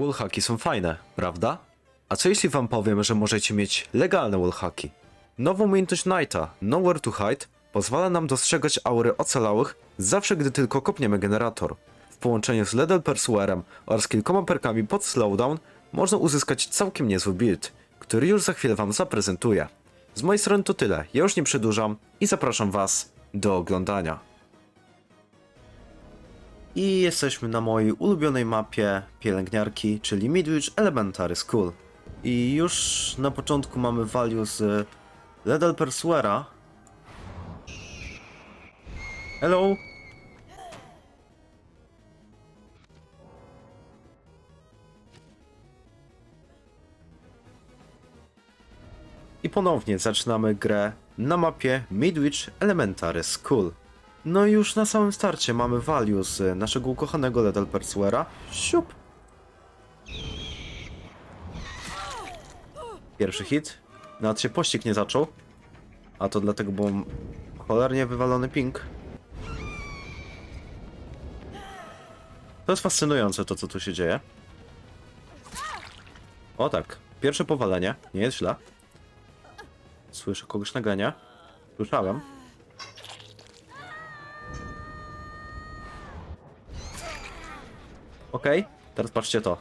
Wallhacki są fajne, prawda? A co jeśli wam powiem, że możecie mieć legalne wallhacki? Nowa umiejętność Knighta, Nowhere to Hide, pozwala nam dostrzegać aury ocalałych zawsze gdy tylko kopniemy generator. W połączeniu z Ledel Pursuerem oraz kilkoma perkami pod slowdown można uzyskać całkiem niezły build, który już za chwilę wam zaprezentuję. Z mojej strony to tyle, ja już nie przedłużam i zapraszam was do oglądania. I jesteśmy na mojej ulubionej mapie pielęgniarki, czyli Midwich Elementary School. I już na początku mamy value z Ledel Pursuera. Hello! I ponownie zaczynamy grę na mapie Midwich Elementary School. No i już na samym starcie mamy value z naszego ukochanego Ledel Pursuera. Siup! Pierwszy hit. Nawet się pościg nie zaczął. A to dlatego, bo mam cholernie wywalony ping. To jest fascynujące to, co tu się dzieje. O tak, pierwsze powalenie, nie jest źle. Słyszę kogoś na genie. Słyszałem. Okej, teraz patrzcie to.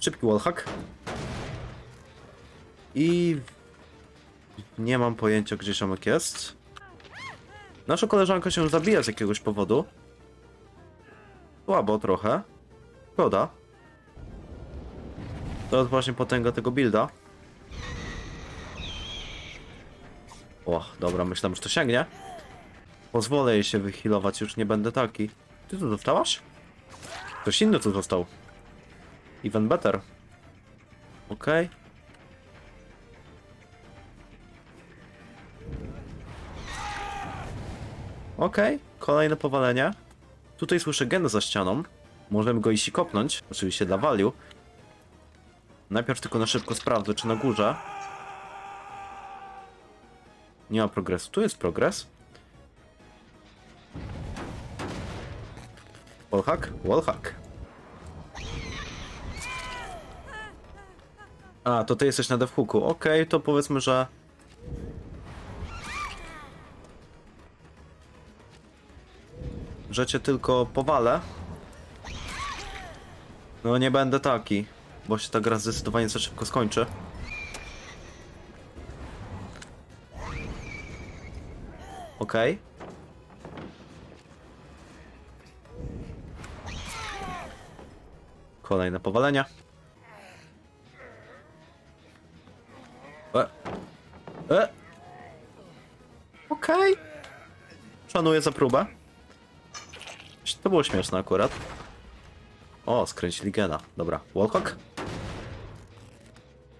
Szybki wallhack. I... Nie mam pojęcia, gdzie ziomek jest. Nasza koleżanka się zabija z jakiegoś powodu. Słabo trochę. Szkoda. To jest właśnie potęga tego builda. O, dobra, myślałem, że to sięgnie. Pozwolę jej się wyhealować, już nie będę taki. Ty tu zostałaś? Ktoś inny tu został. Even better. Okej. Okej, kolejne powalenie. Tutaj słyszę gen za ścianą. Możemy go iść i kopnąć, oczywiście dla value. Najpierw tylko na szybko sprawdzę, czy na górze. Nie ma progresu. Tu jest progres. Wallhack? Wallhack. A, to ty jesteś na devhooku. Okej, to powiedzmy, że... Że cię tylko powalę. No nie będę taki, bo się ta gra zdecydowanie za szybko skończy. Okej. Kolejne powalenia. E. E. Okej. Szanuję za próbę. To było śmieszne akurat. O, skręcili gena. Dobra, Wallhawk?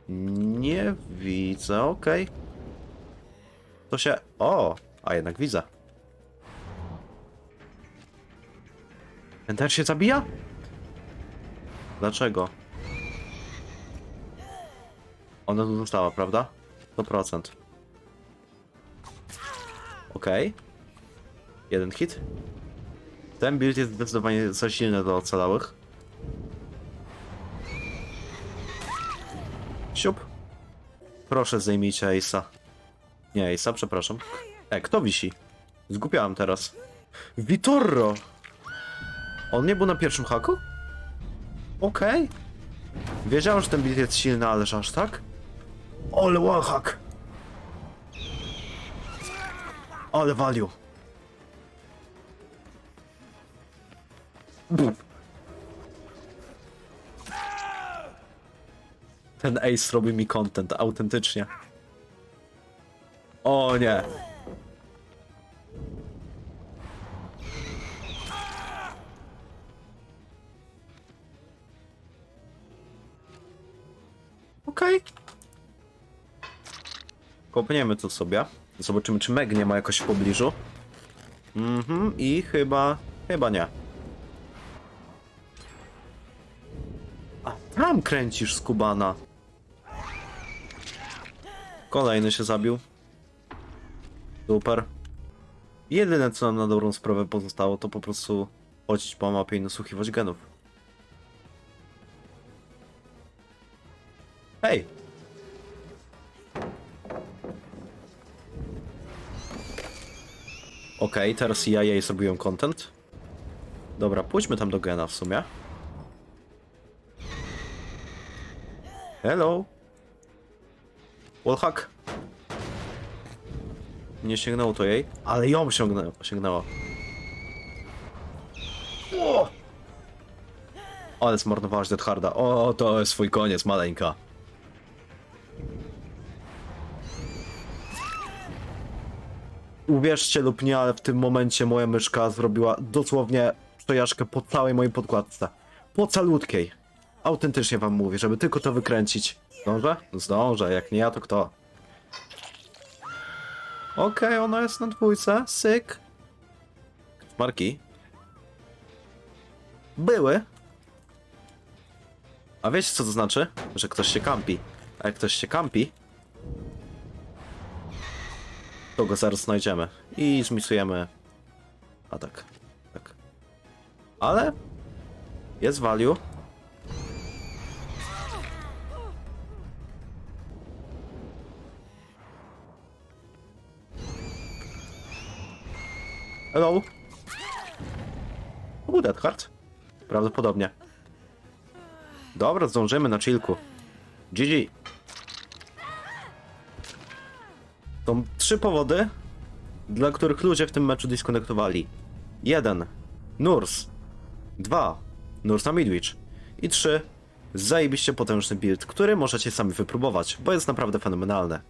Nie widzę, okej. To się... O, a jednak widzę. Też się zabija? Dlaczego? Ona tu została, prawda? 100%. Okej. Jeden hit. Ten build jest zdecydowanie za silny dla ocalałych. Siup. Proszę zdejmijcie Ace'a. Nie, Ace'a, przepraszam. E, kto wisi? Zgupiałem teraz. Vitorro! On nie był na pierwszym haku? Okej. Wiedziałem, że ten build jest silny, ale że aż tak? Ole wallhack! Ale value. Buf. Ten Ace robi mi content, autentycznie. O nie. Okej. Kopniemy tu sobie. Zobaczymy, czy Meg nie ma jakoś w pobliżu. Mhm, i chyba... chyba nie. A tam kręcisz skubana. Kolejny się zabił. Super. Jedyne co nam na dobrą sprawę pozostało to po prostu chodzić po mapie i nasłuchiwać genów. Okej, teraz ja jej zrobiłem content. Dobra, pójdźmy tam do Gena w sumie. Hello. Wallhack. Nie sięgnęło to jej, ale ją sięgnęło. sięgnęło. O! Ale zmarnowałaś Dead Harda. O, to jest swój koniec, maleńka. Uwierzcie lub nie, ale w tym momencie moja myszka zrobiła dosłownie przejażdżkę po całej mojej podkładce. Po calutkiej. Autentycznie wam mówię, żeby tylko to wykręcić. Zdążę? Zdążę, jak nie ja, to kto? Okej, ona jest na dwójce, syk. Marki. Były. A wiecie co to znaczy? Że ktoś się kampi. A jak ktoś się kampi, to go zaraz znajdziemy. I zmisujemy atak. Tak. Ale jest value. Hello. Dead Heart. Prawdopodobnie. Dobra, zdążymy na chillku. GG. Są trzy powody, dla których ludzie w tym meczu dyskonektowali. Jeden. Nurs. Dwa. Nurs na Midwich. I trzy. Zajebiście potężny build, który możecie sami wypróbować, bo jest naprawdę fenomenalny.